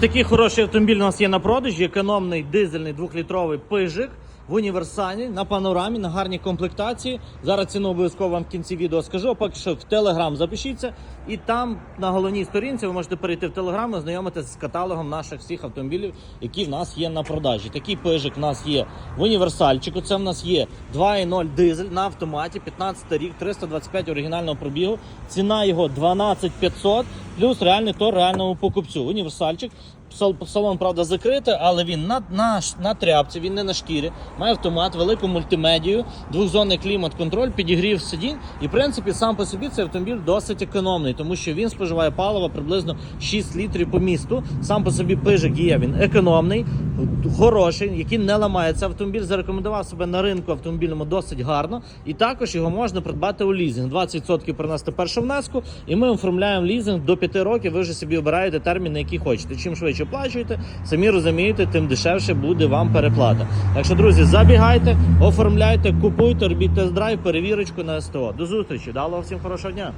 Такий хороший автомобіль у нас є на продажі. Економний дизельний двохлітровий пижик в універсалі на панорамі, на гарній комплектації. Зараз ціну обов'язково вам в кінці відео скажу. а Поки що в Телеграм запишіться, і там на головній сторінці ви можете перейти в Телеграм і ознайомитися з каталогом наших всіх автомобілів, які в нас є на продажі. Такий пижик в нас є в універсальчику. Це в нас є 2.0 дизель на автоматі, 15 рік, 325 оригінального пробігу. Ціна його 12 500, плюс реальний тор реальному покупцю. Універсальчик. Сал- Салон, правда, закритий, але він на, на, на тряпці, він не на шкірі. Має автомат, велику мультимедію, двохзонний клімат-контроль, підігрів сидінь. І в принципі сам по собі цей автомобіль досить економний, тому що він споживає паливо приблизно 6 літрів по місту. Сам по собі пижик є. Він економний, хороший, який не ламається. Автомобіль зарекомендував себе на ринку автомобільному досить гарно. І також його можна придбати у лізинг. 20% принести першу внеску, і ми оформляємо лізинг до 5 років. Ви вже собі обираєте термін, на який хочете. Чим швидше оплачуєте, самі розумієте, тим дешевше буде вам переплата. Так що, друзі, забігайте, оформляйте, купуйте, робіть тест-драйв, перевірочку на СТО. До зустрічі, дало всім хорошого дня.